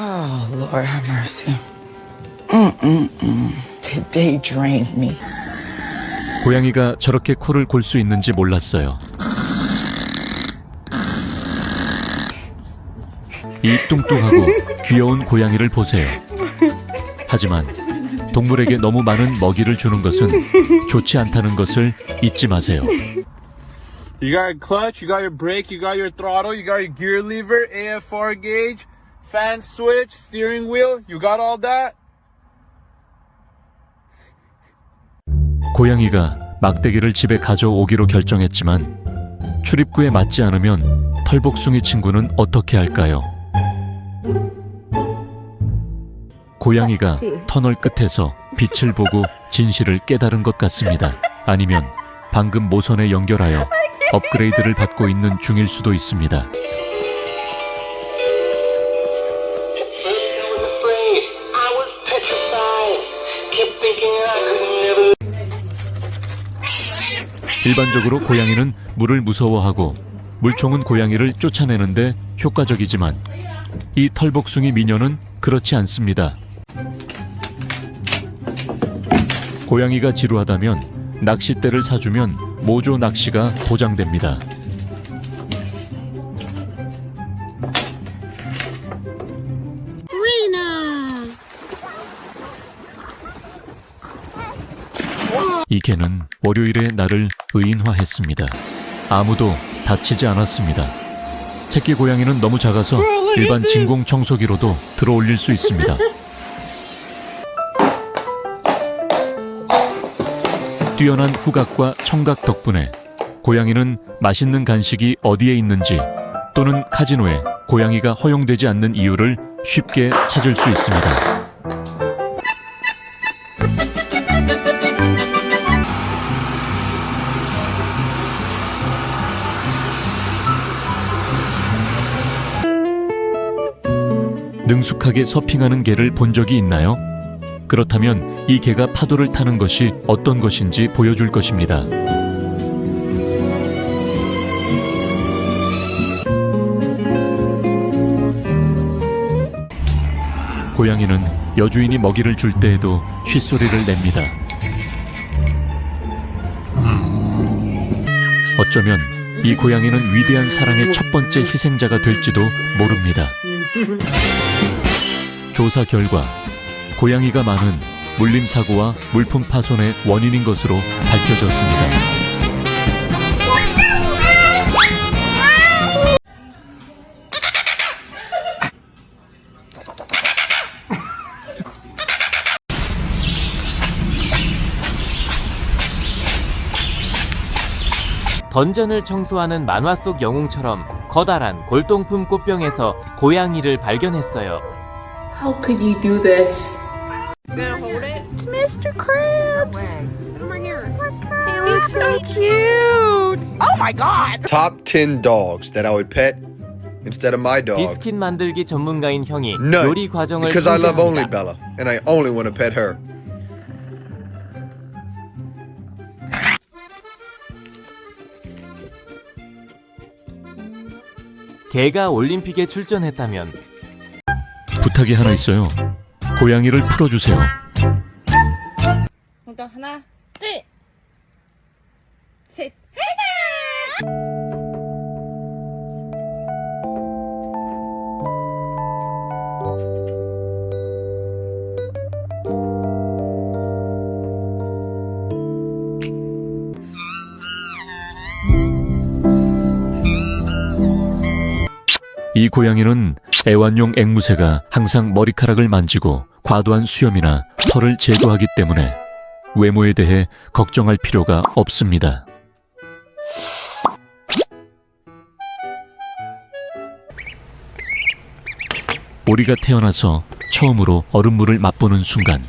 Oh, Lord have mercy. Mm-mm-mm. Today drained me. 고양이가 저렇게 코를 골 수 있는지 몰랐어요. 이 뚱뚱하고 귀여운 고양이를 보세요. 하지만 동물에게 너무 많은 먹이를 주는 것은 좋지 않다는 것을 잊지 마세요. You got your clutch, you got your brake, you got your throttle, you got your gear lever, AFR gauge, fan switch, steering wheel. You got all that? 고양이가 막대기를 집에 가져오기로 결정했지만 출입구에 맞지 않으면 털복숭이 친구는 어떻게 할까요? 고양이가 터널 끝에서 빛을 보고 진실을 깨달은 것 같습니다. 아니면 방금 모선에 연결하여 업그레이드를 받고 있는 중일 수도 있습니다. 일반적으로 고양이는 물을 무서워하고 물총은 고양이를 쫓아내는데 효과적이지만 이 털복숭이 미녀는 그렇지 않습니다. 고양이가 지루하다면 낚싯대를 사주면 모조 낚시가 보장됩니다. 이 개는 월요일에 나를 의인화했습니다. 아무도 다치지 않았습니다. 새끼 고양이는 너무 작아서 일반 진공 청소기로도 들어 올릴 수 있습니다. 뛰어난 후각과 청각 덕분에 고양이는 맛있는 간식이 어디에 있는지 또는 카지노에 고양이가 허용되지 않는 이유를 쉽게 찾을 수 있습니다. 능숙하게 서핑하는 개를 본 적이 있나요? 그렇다면 이 개가 파도를 타는 것이 어떤 것인지 보여줄 것입니다. 고양이는 여주인이 먹이를 줄 때에도 쉿소리를 냅니다. 어쩌면 이 고양이는 위대한 사랑의 첫 번째 희생자가 될지도 모릅니다. 조사 결과 고양이가 많은 물림 사고와 물품 파손의 원인인 것으로 밝혀졌습니다. 던전을 청소하는 만화 속 영웅처럼 커다란 골동품 꽃병에서 고양이를 발견했어요. How could you do this? Mr. Krabs! Over here. He's so cute! Oh my god! top 10 dogs that I would pet instead of my dog. 비스킷 만들기 전문가인 형이 None. 요리 과정을 Because I love only. Bella, and I only want to pet her. 개가 올림픽에 출전했다면 부탁이 하나 있어요. 고양이를 풀어주세요. 또 하나, 이 고양이는 애완용 앵무새가 항상 머리카락을 만지고 과도한 수염이나 털을 제거하기 때문에 외모에 대해 걱정할 필요가 없습니다. 오리가 태어나서 처음으로 얼음물을 맛보는 순간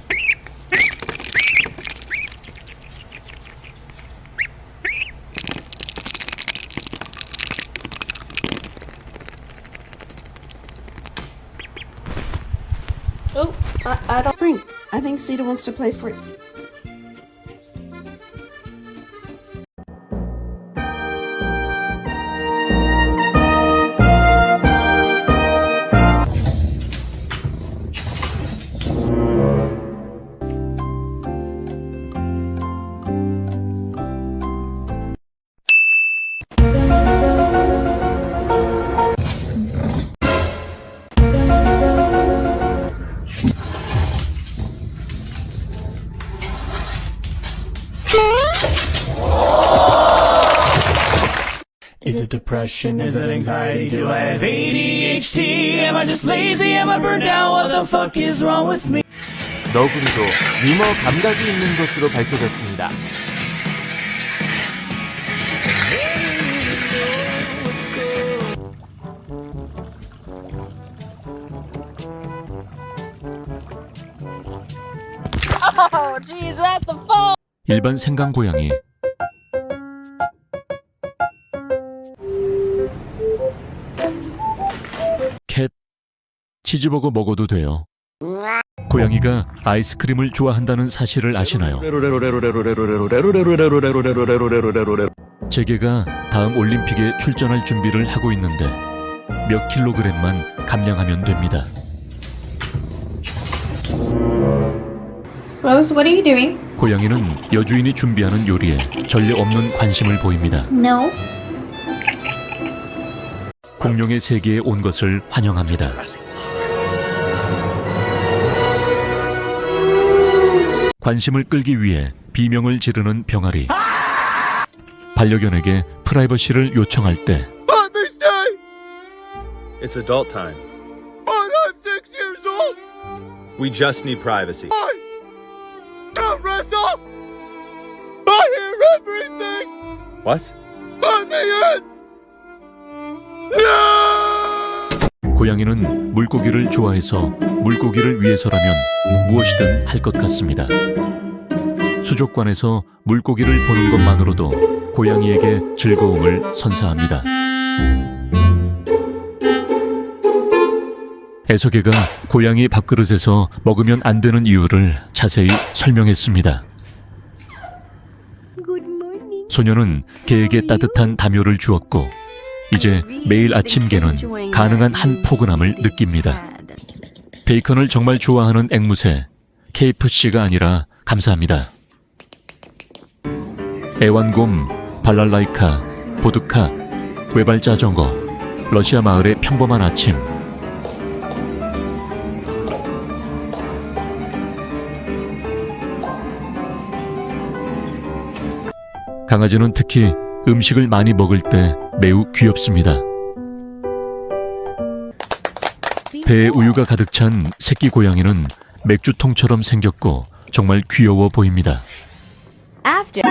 Oh, I, I don't think. I think Cedar wants to play free. Is it depression? Is it anxiety? Do I have ADHD? Am I just lazy? Am I burned out? What the fuck is wrong with me? 너구리도 유머 감각이 있는 것으로 밝혀졌습니다. 일반 생강 고양이 치즈버거 먹어도 돼요. 고양이가 아이스크림을 좋아한다는 사실을 아시나요? 재계가 다음 올림픽에 출전할 준비를 하고 있는데 몇 킬로그램만 감량하면 됩니다. Rose, what are you doing? 고양이는 여주인이 준비하는 요리에 전례 없는 관심을 보입니다. No. 공룡의 세계에 온 것을 환영합니다. 관심을 끌기 위해 비명을 지르는 병아리. 반려견에게 프라이버시를 요청할 때 It's adult time. But I'm six years old. We just need privacy. Don't wrestle. I hear everything. What? Let me in. No. 고양이는 물고기를 좋아해서 물고기를 위해서라면 무엇이든 할 것 같습니다. 수족관에서 물고기를 보는 것만으로도 고양이에게 즐거움을 선사합니다. 애석이가 고양이 밥그릇에서 먹으면 안 되는 이유를 자세히 설명했습니다. 소녀는 개에게 따뜻한 담요를 주었고 이제 매일 아침 개는 가능한 한 포근함을 느낍니다. 베이컨을 정말 좋아하는 앵무새 KFC가 아니라 감사합니다. 애완곰, 발랄라이카, 보드카, 외발 자전거, 러시아 마을의 평범한 아침. 강아지는 특히 음식을 많이 먹을 때 매우 귀엽습니다. 배에 우유가 가득 찬 새끼 고양이는 맥주통처럼 생겼고 정말 귀여워 보입니다. After.